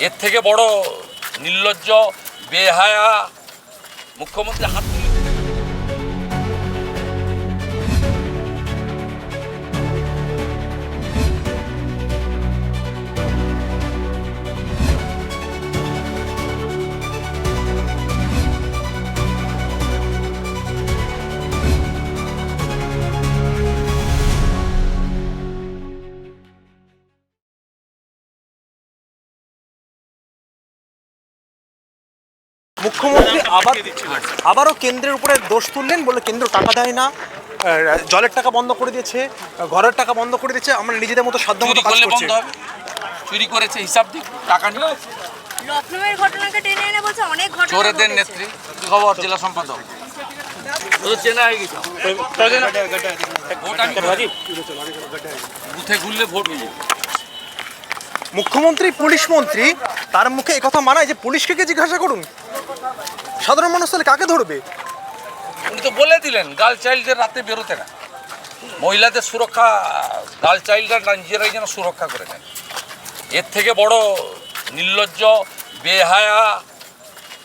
এর থেকে বড় নির্লজ্জ বেহায়া মুখ্যমন্ত্রী হাত মুখ্যমন্ত্রী আবার আবারও কেন্দ্রের উপরে দোষ তুললেন বলে কেন্দ্র টাকা দেয় না। জলের টাকা বন্ধ করে দিয়েছে ঘরের টাকা বন্ধ করে দিয়েছে আমরা নিজেদের মতো সাধ্য মতো কাজ করছি। চুরি করেছে হিসাব দিক টাকা নিয়ে। রত্নমের ঘটনাকে টেনে এনে বলছে অনেক ঘটনা চোরেদের। নেত্রী কি খবর জেলা সম্পাদক? চেনা হয়ে গেছে। ভোট। বুথে ঘুরলে ভোট হয়ে যাবে। মুখ্যমন্ত্রী, পুলিশ মন্ত্রী, তার মুখে একথা মানায় যে পুলিশকে কে জিজ্ঞাসা করুন? সাধারণ মানুষ তাহলে কাকে ধরবে? উনি তো বলে দিলেন গার্ল চাইল্ডদের রাতে বেরোতে না। মহিলাদের সুরক্ষা, গার্ল চাইল্ডরা নিজেরাই যেন সুরক্ষা করে নেন। এর থেকে বড় নির্লজ্জ, বেহায়া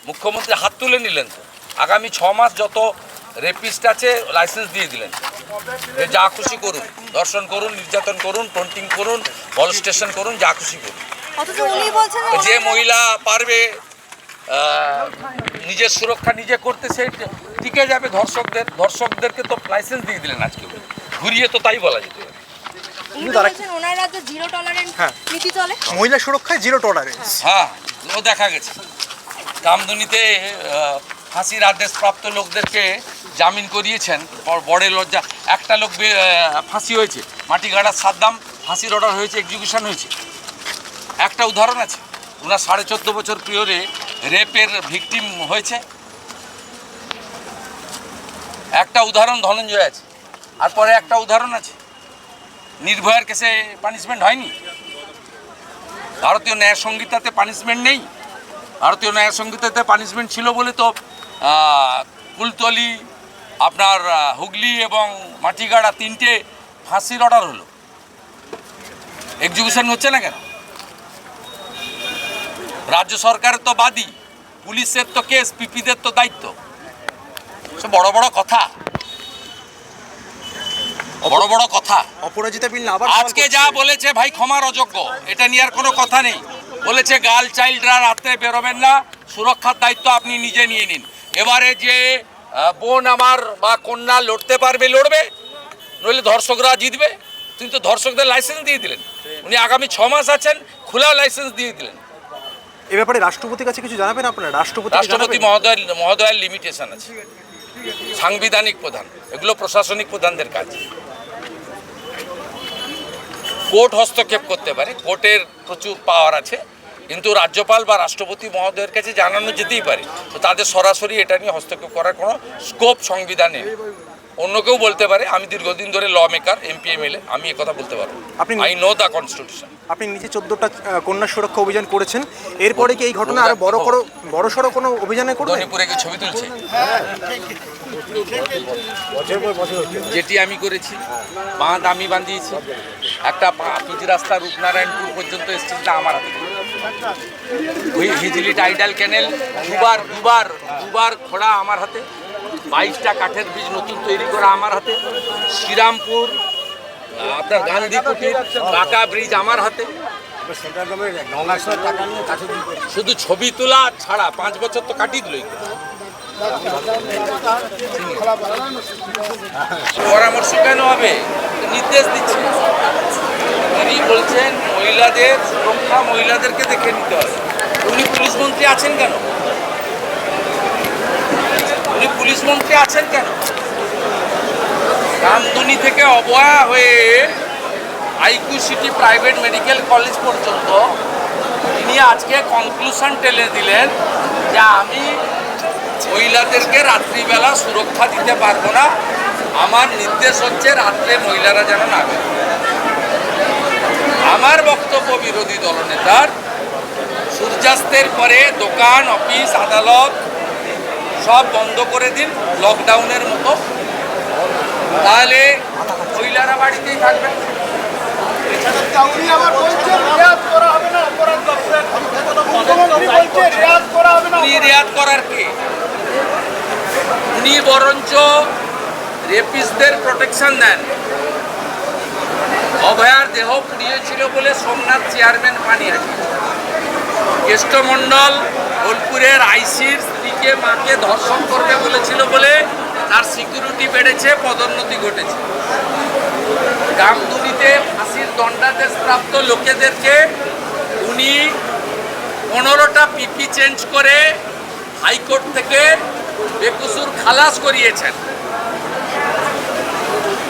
মুখ্যমন্ত্রী হাত তুলে নিলেন তো। আগামী ছ মাস যত রেপিস্ট আছে লাইসেন্স দিয়ে দিলেন। যে যা খুশি করুন দর্শন করুন নির্যাতন করুন টন্টিং করুন বল স্টেশন করুন যা খুশি করুন। অথচ উনি বলছেন যে মহিলা পারবে নিজের সুরক্ষা নিজে করতে সে টিকে যাবে ধর্ষকদের ধর্ষকদেরকে তো লাইসেন্স দিয়ে দিলেন আজকে ঘুরিয়ে তো তাই বলা যেত হ্যাঁ। নীতি চলে। মহিলা সুরক্ষায় জিরো টলারেন্স হ্যাঁ ও দেখা গেছে। কামদুনিতে ফাঁসির আদেশপ্রাপ্ত লোকদেরকে জামিন করিয়েছেন। বড়- লজ্জা। একটা লোক ফাঁসি হয়েছে। মাটিগাড়ার সাদ্দাম ফাঁসির অর্ডার হয়েছে এক্সিকিউশন হয়েছে। একটা উদাহরণ আছে। ওনার সাড়ে চোদ্দ বছর পিরিয়ডে রেপের ভিকটিম হয়েছে। একটা উদাহরণ ধনঞ্জয় আছে। আর পরে একটা উদাহরণ আছে। নির্ভয়ার কেসে পানিশমেন্ট হয়নি। ভারতীয় ন্যায় সংহিতাতে পানিশমেন্ট নেই। ভারতীয় ন্যায় সংহিতাতে পানিশমেন্ট ছিল বলে তো কুলতলি আপনার হুগলি এবং মাটিগাড়া তিনটে ফাঁসির অর্ডার হলো। এক্সিকিউশন হচ্ছে না কেন? রাজ্য সরকারের তো বাদী পুলিশের তো কেস পিপিদের তো দায়িত্ব। সব বড় বড় কথা। বড় বড় কথা। অপরাজিতা বিল আবার আজকে যা বলেছে ভাই ক্ষমার অযোগ্য এটা নিয়ে আর কোনো কথা নেই। বলেছে গার্ল চাইল্ডরা রাতে বেরোবেন না সুরক্ষার দায়িত্ব আপনি নিজে নিয়ে নিন। এবারে যে বোন আমার বা কন্যা লড়তে পারবে লড়বে নইলে ধর্ষকরা জিতবে। তিনি তো ধর্ষকদের লাইসেন্স দিয়ে দিলেন। উনি আগামী ছ মাস আছেন খোলা লাইসেন্স দিয়ে দিলেন। এ ব্যাপারে রাষ্ট্রপতির কাছে কিছু জানাবেন আপনারা? রাষ্ট্রপতি রাষ্ট্রপতি মহোদয় মহোদয়ের লিমিটেশন আছে। সাংবিধানিক প্রধান এগুলো প্রশাসনিক প্রধানদের কাজ। কোর্ট হস্তক্ষেপ করতে পারে কোর্টের প্রচুর পাওয়ার আছে। কিন্তু রাজ্যপাল বা রাষ্ট্রপতি মহোদয়ের কাছে জানানো যেতেই পারে। তো তাদের সরাসরি এটা নিয়ে হস্তক্ষেপ করার কোনো স্কোপ সংবিধানে। অন্য কেউ বলতে পারে আমি দীর্ঘদিন ধরে ল মেকার এমপি এমএলএ আমি কথা বলতে পারব। আপনি- আই নো দ্য কনস্টিটিউশন আপনি নিজে চোদ্দটা কন্যা সুরক্ষা অভিযান করেছেন। এরপরে কি এই ঘটনা আরও বড় করো বড় সড়ো কোনো অভিযানে করবেন ধনীপুরে কি ছবি তুলছে। যেটি আমি করেছি বাঁধ আমি বাঁধিয়েছি। একটা পিচ রাস্তা রূপনারায়ণপুর পর্যন্ত এসেছে আমার হাতে। ওই হিজলি টাইডাল ক্যানেল দুবার দুবার দুবার খোড়া আমার হাতে। বাইশটা কাঠের বীজ নতুন তৈরি করা আমার হাতে। শ্রীরামপুর, আপনার গান্ধী কুটির কাকা ব্রিজ আমার হাতে। শুধু ছবি তোলা ছাড়া পাঁচ বছর তো কাটিয়ে দিল পরামর্শ কেন হবে? নির্দেশ দিচ্ছে। তিনি বলছেন, মহিলাদের, সুরক্ষা মহিলাদেরকে দেখে নিতে হবে। উনি পুলিশ মন্ত্রী আছেন কেন? উনি পুলিশ মন্ত্রী আছেন কেন? রামদুনি থেকে অবয়া হয়ে IQ city private medical college পর্যন্ত তিনি আজকে কনক্লুশন টেলে দিলেন যে আমি মহিলাদেরকে রাত্রিবেলা সুরক্ষা দিতে পারব না। আমার নির্দেশ হচ্ছে রাত্রে মহিলারা যেন না আমার বক্তব্য বিরোধী দলনেতার। সূর্যাস্তের পরে দোকান অফিস আদালত সব বন্ধ করে দিন লকডাউনের মতো। তাহলে মহিলারা বাড়িতেই রেয়াত করার কে? উনি বরঞ্চ রেপিসদের প্রোটেকশন দেন অভয়ার দেহ পুড়িয়েছিল বলে সোমনাথ চেয়ারম্যান পানিহাটি কেষ্টমণ্ডল বোলপুরের আইসির স্ত্রীকে মাকে ধর্ষণ করবে বলেছিল বলে তার সিকিউরিটি বেড়েছে, পদোন্নতি ঘটেছে। গামদুলিতে ফাঁসির দণ্ডাদেশপ্রাপ্ত লোকেদেরকে উনি পনেরোটা পিপি চেঞ্জ করে হাইকোর্ট থেকে বেকসুর খালাস করিয়েছেন।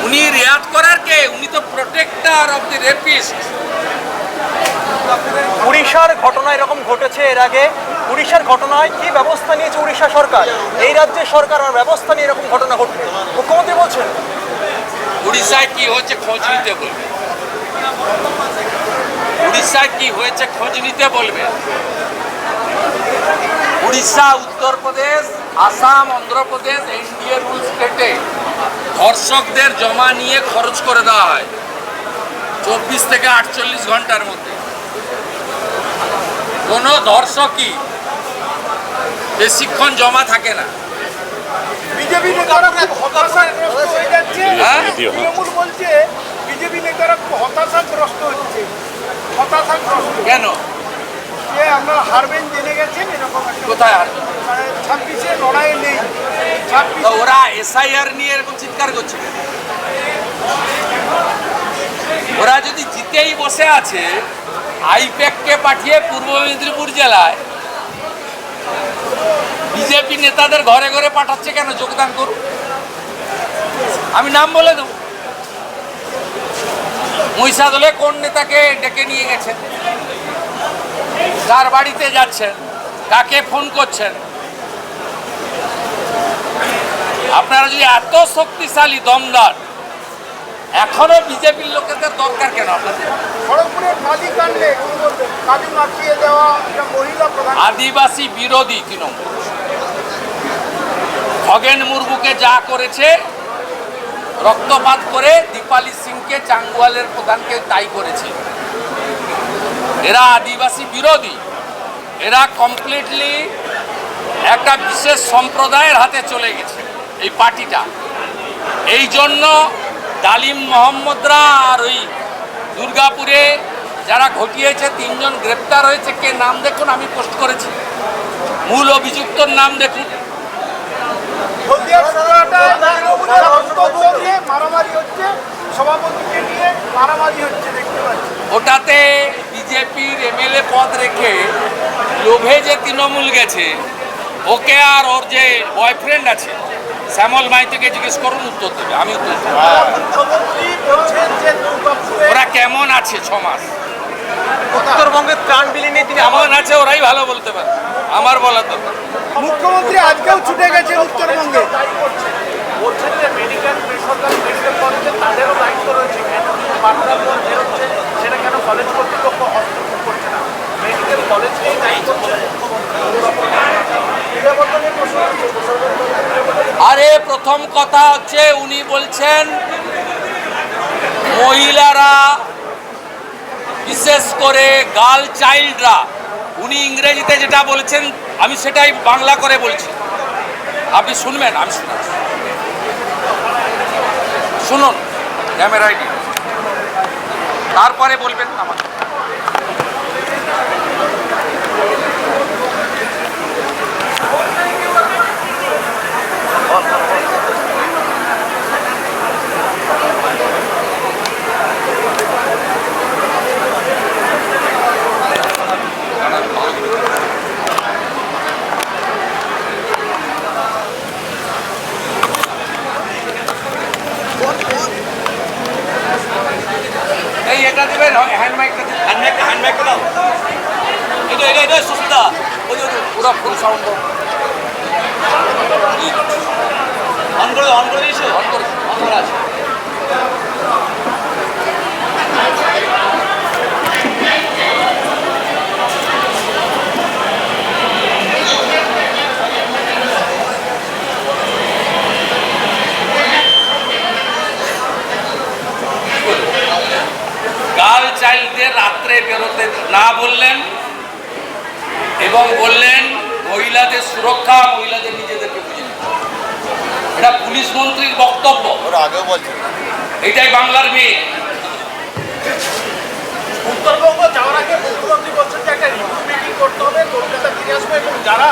উনি রেয়াত করার কে? উনি তো প্রোটেক্টার অফ দি রেপিস্ট উড়িষ্যার ঘটনা এরকম ঘটেছে এর আগে। উড়িষ্যার ঘটনায় কি ব্যবস্থা নিয়েছে উড়িষ্যা সরকার? এই রাজ্যের সরকার আর ব্যবস্থা নিয়ে এরকম ঘটনা ঘটবে? মুখ্যমন্ত্রী বলছেন। উড়িষ্যায় কি হয়েছে খোঁজ নিতে বলবে? উড়িষ্যায় কি হয়েছে খোঁজ নিতে বলবে? উড়িষ্যা উত্তরপ্রদেশ আসাম অন্ধ্রপ্রদেশ এনডিএ রুল স্টেটে ধর্ষকদের জমা নিয়ে খরচ করে দেওয়া হয়। চব্বিশ থেকে আটচল্লিশ ঘণ্টার মধ্যে। কোনো ধর্ষকই বেশিক্ষণ জমা থাকে না। বিজেপি নেতারা খুব হতাশাগ্রস্ত হয়ে যাচ্ছে। হ্যাঁ? তৃণমূল বলছে বিজেপি নেতারা খুব হতাশাগ্রস্ত হচ্ছে। হতাশাগ্রস্ত। কেন? আপনারা হারবেন জেনে গেছেন এরকম কোথায় আর ছাব্বিশে লড়াই নেই। তো ছাব্বিশ ওরা এসআইআর নিয়ে এরকম চিৎকার করছে ওরা যদি জিতেই বসে আছে আইপ্যাককে পাঠিয়ে পূর্ব মেদিনীপুর জেলায় বিজেপি নেতাদের ঘরে ঘরে পাঠাচ্ছে কেন? যোগদান করুন। আমি নাম বলে দেব। মহিষাদলে কোন নেতাকে ডেকে নিয়ে গেছেন? কার বাড়িতে যাচ্ছেন কাকে ফোন করছেন। আপনারা যদি এত শক্তিশালী দমদার এখনও বিজেপির লোকেদের দরকার কেন আপনাদের? আদিবাসী বিরোধী তৃণমূল। খগেন মুর্মুকে যা করেছে রক্তপাত করে দীপালি সিংকে চাঙ্গুয়ালের প্রধানকে তাই করেছে। এরা আদিবাসী বিরোধী। এরা কমপ্লিটলি একটা বিশেষ সম্প্রদায়ের হাতে চলে গেছে এই পার্টিটা। এই জন্য ডালিম মোহাম্মদরা আর ওই দুর্গাপুরে যারা ঘটিয়েছে, তিনজন গ্রেপ্তার হয়েছে। কে নাম দেখুন, আমি পোস্ট করেছি। মূল অভিযুক্তর নাম দেখুন। মারামারি হচ্ছে সভাপতিকে নিয়ে মারামারি হচ্ছে দেখতে পাচ্ছি ওটাতে বিজেপির এমএলএ পদ রেখে লোভে যে তৃণমূল গেছে ওকে আর ওর যে বয়ফ্রেন্ড আছে শ্যামল মাইতিকে জিজ্ঞেস করুন উত্তর দেবে আমি উত্তর দেবো। মুখ্যমন্ত্রী বলছেন যে দুর্গাপুরে ওরা কেমন আছে ছ মাস? উত্তরবঙ্গের ত্রাণ বিলি নিয়ে তিনি আমার আছে ওরাই ভালো বলতে পারে। আমার বলার দরকার মুখ্যমন্ত্রী আজকেও ছুটে গেছে উত্তরবঙ্গে। বলছেন যে মেডিকেল বেসরকারি মেডিকেল কলেজে তাদেরও দায়িত্ব রয়েছে। কেন বার্তা বেরোচ্ছে সেটা কেন কলেজ কর্তৃপক্ষ হস্তক্ষেপ করছে না? মেডিকেল কলেজ নিয়ে দায়িত্ব আরে প্রথম কথা হচ্ছে উনি বলছেন মহিলারা বিশেষ করে গার্ল চাইল্ডরা, উনি ইংরেজিতে যেটা বলছেন, আমি সেটাই বাংলা করে বলছি। আপনি শুনবেন, আমি শোনাচ্ছি শুনুন ক্যামেরায় তারপরে বলবেন আমার এই, এটা দিবেন হ্যান্ড মাইকটা হ্যান্ড মাইকটা হ্যান্ড মাইকটা দাও। এটা এটা এটা সুস্মিতা। ওই যে পুরো ফুল সাউন্ড অন করে অন করে দিয়েছে? অন করে অন করা আছে। গার্ল চাইল্ডদের রাত্রে বেরোতে না বললেন এবং বললেন মহিলাদের সুরক্ষা মহিলাদের নিজেদেরকে বুঝে এটা পুলিশ মন্ত্রীর বক্তব্য। আগেও বলছে। এটাই বাংলার মেয়ে। উত্তরবঙ্গ যাওয়ার আগে মুখ্যমন্ত্রী বলছেন যে একটা রিভিউ মিটিং করতে হবে কলকাতা ফিরে আসবে এবং যারা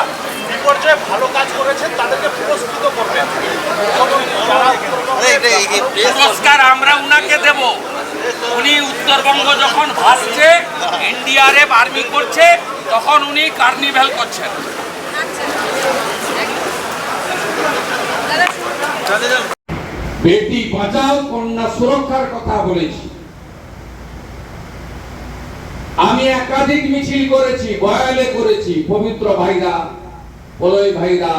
বিপর্যয়ে ভালো কাজ করেছেন তাদেরকে পুরস্কৃত করবেন। পুরস্কার আমরা উনাকে দেব। উনি উত্তরবঙ্গ যখন ভাসছে, এনডিআরএফ আর্মি করছে, তখন উনি কার্নিভ্যাল করছেন। বেটি বাঁচাও, কন্যা সুরক্ষার কথা বলেছি। আমি একাধিক মিছিল করেছি, বয়ালে করেছি, পবিত্র ভাইরা পলয় ভাইরা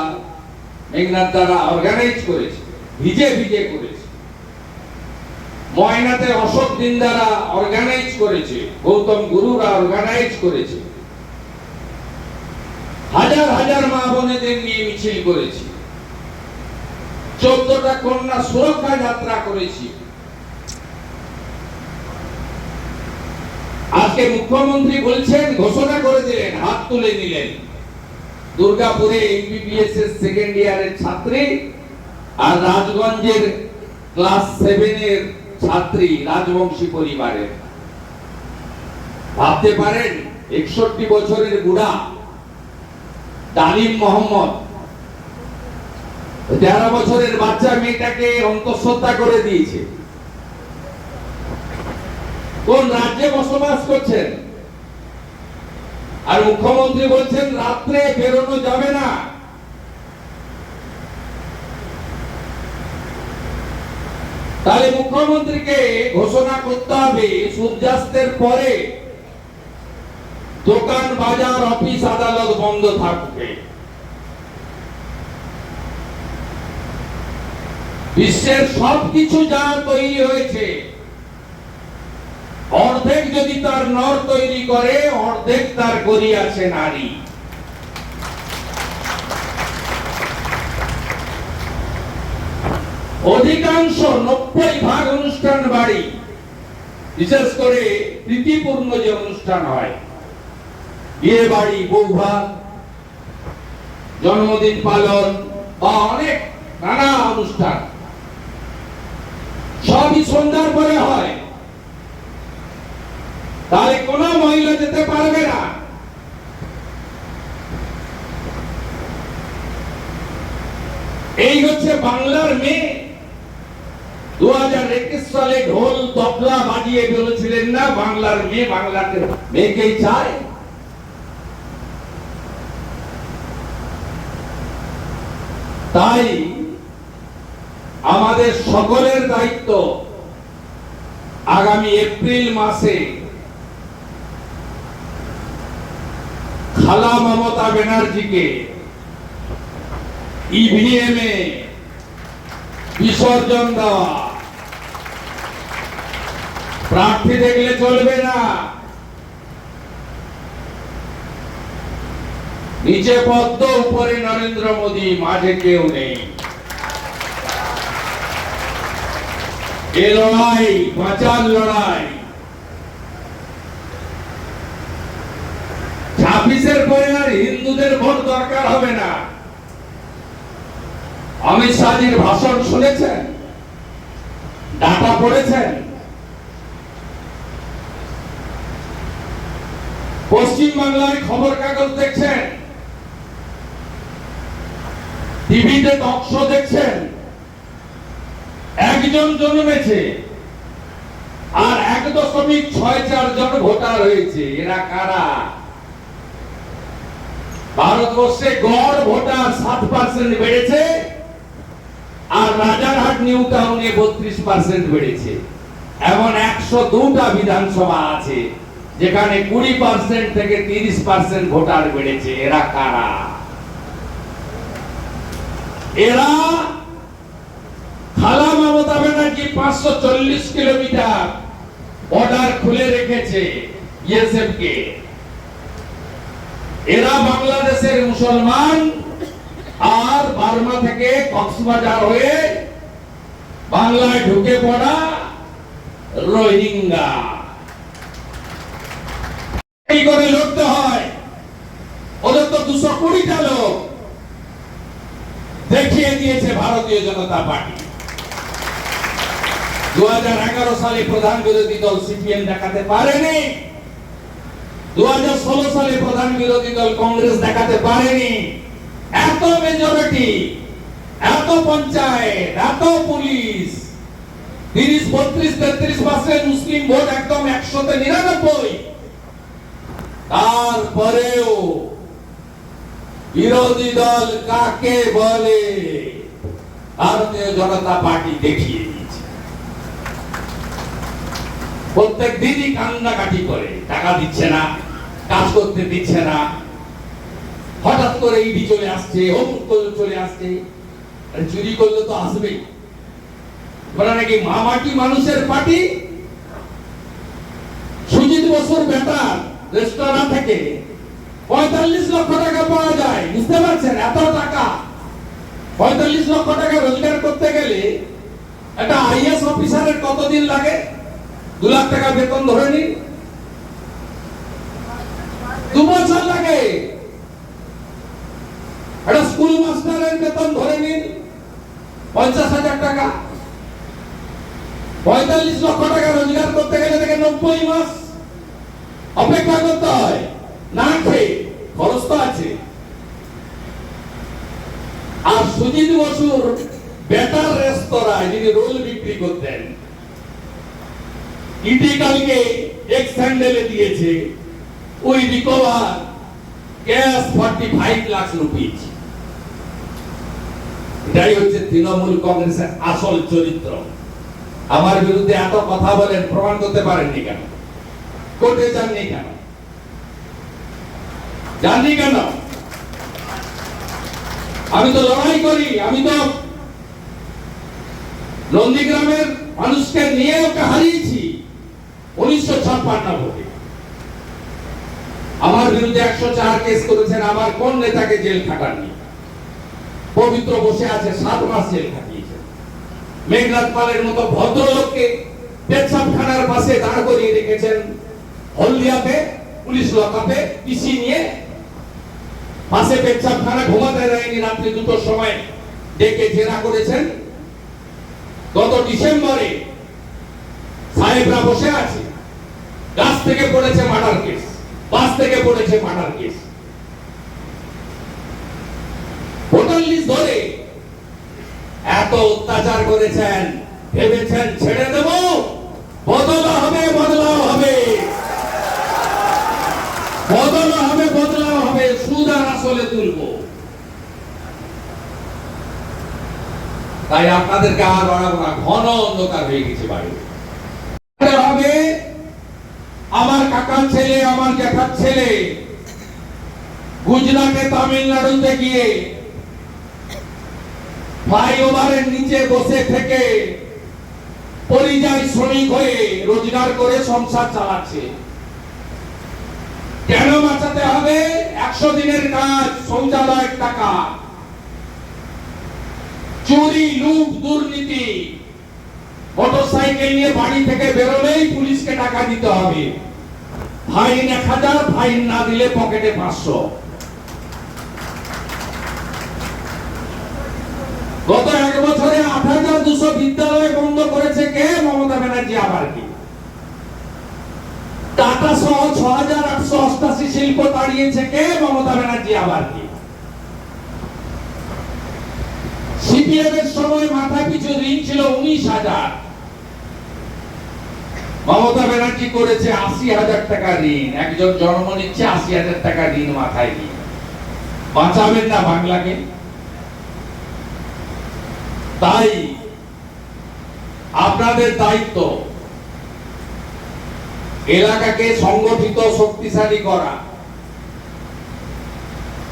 মেঘনাথ দ্বারা অর্গানাইজ করেছি, ভিজে ভিজে করেছি। ময়নাতে অশোক দিন দ্বারা অর্গানাইজ করেছে, গৌতম গুরুরা অর্গানাইজ করেছে। হাজার হাজার মা বোনেদের নিয়ে মিছিল করেছি। চোদ্দটা কন্যা সুরক্ষা যাত্রা করেছি। আজকে মুখ্যমন্ত্রী বলছেন, ঘোষণা করে দিলেন, হাত তুলে নিলেন। দুর্গাপুরে এমবিবিএস এর সেকেন্ড ইয়ারের ছাত্রী আর রাজগঞ্জের ক্লাস সেভেনের ছাত্রী, রাজবংশী পরিবারের। ভাবতে পারেন, একষট্টি বছরের বুড়া ডালিম মোহাম্মদ, তেরো বছরের বাচ্চা মেয়েটাকে অন্তঃসত্ত্বা করে দিয়েছে। কোন রাজ্যে বসবাস করছেন? আর মুখ্যমন্ত্রী বলছেন, রাত্রে বেরোনো যাবে না। তাহলে মুখ্যমন্ত্রীকে ঘোষণা করতে হবে, সূর্যাস্তের পরে দোকান, বাজার, অফিস, আদালত বন্ধ থাকবে। বিশ্বের সবকিছু যা তৈরি হয়েছে, অর্ধেক যদি তার নর তৈরি করে, অর্ধেক তার করিয়াছে নারী। অধিকাংশ নব্বই ভাগ অনুষ্ঠান বাড়ি, বিশেষ করে প্রীতিপূর্ণ যে অনুষ্ঠান হয় বিয়ে বাড়ি বৌভাত জন্মদিন পালন বা অনেক নানা অনুষ্ঠান। সবই সন্ধ্যার পরে হয়। তাহলে কোন মহিলা যেতে পারবে না। এই হচ্ছে বাংলার মেয়ে। দু হাজার একুশ সালে ঢোল তবলা বাজিয়ে বলেছিলেন না, বাংলার মেয়ে মেয়েকেই চায়? তাই আমাদের সকলের দায়িত্ব আগামী এপ্রিল মাসে খালা মমতা ব্যানার্জিকে ইভিএম বিসর্জন দেওয়া। প্রার্থী দেখলে চলবে না। নিচে পদ্ম, উপরে নরেন্দ্র মোদী, মাঝে কেউ নেই। এ লড়াই বাঁচার লড়াই। ছাব্বিশের পরে আর হিন্দুদের ভোট দরকার হবে না। অমিত শাহজির ভাষণ শুনেছেন? ডাটা পড়েছেন? পশ্চিম বাংলায় খবর কাগজ দেখছেন? টিভিতে টক দেখছেন? একজন জন্মেছে আর এক দশমিক ছয় চার জন ভোটার হয়েছে। এরা কারা? ভারতবর্ষে গড় ভোটার সাত পার্সেন্ট বেড়েছে আর রাজারহাট নিউ টাউনে বত্রিশ পার্সেন্ট বেড়েছে। এমন একশো দুটা বিধানসভা আছে। যেখানে কুড়ি পার্সেন্ট থেকে তিরিশ পার্সেন্ট ভোটার বেড়েছে, এরা কারা? এরা খালা মমতা ব্যানার্জি পাঁচশো চল্লিশ কিলোমিটার বর্ডার খুলে রেখেছে ইএসএফ এরা বাংলাদেশের মুসলমান আর বার্মা থেকে কক্সবাজার হয়ে বাংলায় ঢুকে পড়া রোহিঙ্গা। এই করে লড়তে হয়। ওদের তো দুশো কুড়িটা লোক। দেখিয়ে দিয়েছে ভারতীয় জনতা পার্টি। দু হাজার এগারো সালে প্রধান বিরোধী দল সিপিএম দেখাতে পারেনি। দু সালে প্রধান বিরোধী দল কংগ্রেস দেখাতে পারেনি। এত মেজরিটি এত পঞ্চায়েত, এত পুলিশ। তিরিশ, বত্রিশ, তেত্রিশ পার্সেন্ট মুসলিম ভোট একদম একশোতে নিরানব্বই। তারপরেও বিরোধী দল কাকে বলে? ভারতীয় জনতা পার্টি দেখিয়ে দিয়েছে। প্রত্যেক দিনই কান্নাকাটি করে, টাকা দিচ্ছে না, কাজ করতে দিচ্ছে না। হঠাৎ করে ইডি চলে আসছে, অমুক চলে আসছে। চুরি করলে তো আসবেই। ওরা নাকি মামাটি মানুষের পার্টি? সুজিত বসুর বেটার রেস্তোরাঁ থেকে পঁয়তাল্লিশ লক্ষ টাকা পাওয়া যায়, বুঝতে পারছেন? এত টাকা। পঁয়তাল্লিশ লক্ষ টাকা রোজগার করতে গেলে একটা আইএস অফিসারের কতদিন লাগে? দু লাখ টাকা বেতন ধরে নিন। দু বছর লাগে। একটা স্কুল মাস্টারের বেতন ধরে নিন, পঞ্চাশ হাজার টাকা। পঁয়তাল্লিশ লক্ষ টাকা রোজগার করতে গেলে থেকে নব্বই মাস অপেক্ষা করতে হয়। না খেয়ে খরচ তো আছে। আর সুজিত বসুর বেটার রেস্তোরাঁয় যিনি রোল বিক্রি করতেন কালকে এক স্যান্ডেলে দিয়েছে ওই recover cash forty five lakh rupees. এটাই হচ্ছে তৃণমূল কংগ্রেসের আসল চরিত্র। আমার বিরুদ্ধে এত কথা বলেন, প্রমাণ করতে পারেননি কেন? কোর্টে যাননি কেন? জাননি কেন? আমি তো লড়াই করি, আমি তো নন্দীগ্রামের মানুষকে নিয়ে ওকে হারিয়েছি উনিশশো ছাপ্পান্ন ভোটে। আমার বিরুদ্ধে একশো চার কেস করেছেন আমার কোন নেতাকে জেল খাটাননি? পবিত্র বসে আছে, সাত মাস জেল খাটিয়েছেন। মেঘনাথ পালের মতো ভদ্রলোককে পেচ্ছাপখানার পাশে দাঁড় করিয়ে রেখেছেন হলদিয়াতে, পুলিশ পিসি নিয়ে পাশে পেচ্ছাপখানা ঘুমাতে দেয়নি রাত্রি দুটোর সময়। ডেকে জেরা করেছেন। গত ডিসেম্বরে সাহেবরা বসে আছে। গাছ থেকে পড়েছে মার্ডার কেস, বাস থেকে পড়েছে মার্ডার কেস। ভোটার লিস্ট ধরে এত অত্যাচার করেছেন, ভেবেছেন ছেড়ে দেব? বদলা হবে বদলাও হবে বদলা হবে বদলাও হবে সুদ আর আসলে তুলব তাই আপনাদেরকে আর বাড়াবো না, ঘন অন্ধকার হয়ে গেছে বাড়ি। হবে আমার কাকার ছেলে, আমার জ্যাঠার ছেলে। গুজরাটে তামিলনাড়ুতে গিয়ে ফ্লাইওভারের নিচে বসে থেকে পরিযায়ী শ্রমিক হয়ে রোজগার করে সংসার চালাচ্ছে। কেন বাঁচাতে হবে? একশো দিনের কাজ শৌচালয়ের টাকা। চুরি, লুট, দুর্নীতি। মোটরসাইকেল নিয়ে বাড়ি থেকে বেরোলেই পুলিশকে টাকা দিতে হবে। ফাইন এক হাজার, ফাইন না দিলে পকেটে পাঁচশো। গত এক বছরে আট হাজার দুশো বিদ্যালয় বন্ধ করেছে কে? মমতা ব্যানার্জি আবার কি? টাটা সহ ছ হাজার আটশো অষ্টাশি শিল্প তাড়িয়েছে কে? মমতা ব্যানার্জি আবার কি? এর সময় মাথা পিছু ঋণ ছিল উনিশ হাজার। মমতা ব্যানার্জি করেছে আশি হাজার টাকা ঋণ। একজন জন্ম নিচ্ছে আশি হাজার টাকা ঋণ মাথায় নিয়ে। বাঁচাবেন না বাংলাকে। তাই আপনাদের দায়িত্ব এলাকাকে সংগঠিত, শক্তিশালী করা।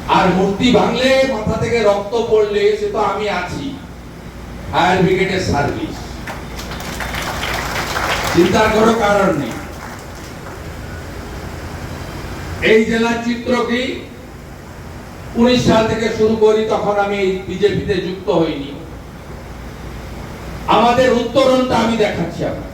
আর মূর্তি ভাঙলে, মাথা থেকে রক্ত পড়লে, সে তো আমি আছি। ফায়ার ব্রিগেডের সার্ভিস। চিন্তা করো, কারণ নেই। এই জেলার চিত্র কি? উনিশ সাল থেকে শুরু করি, তখন আমি বিজেপিতে যুক্ত হইনি। আমাদের উত্তরণটা আমি দেখাচ্ছি আপনাকে।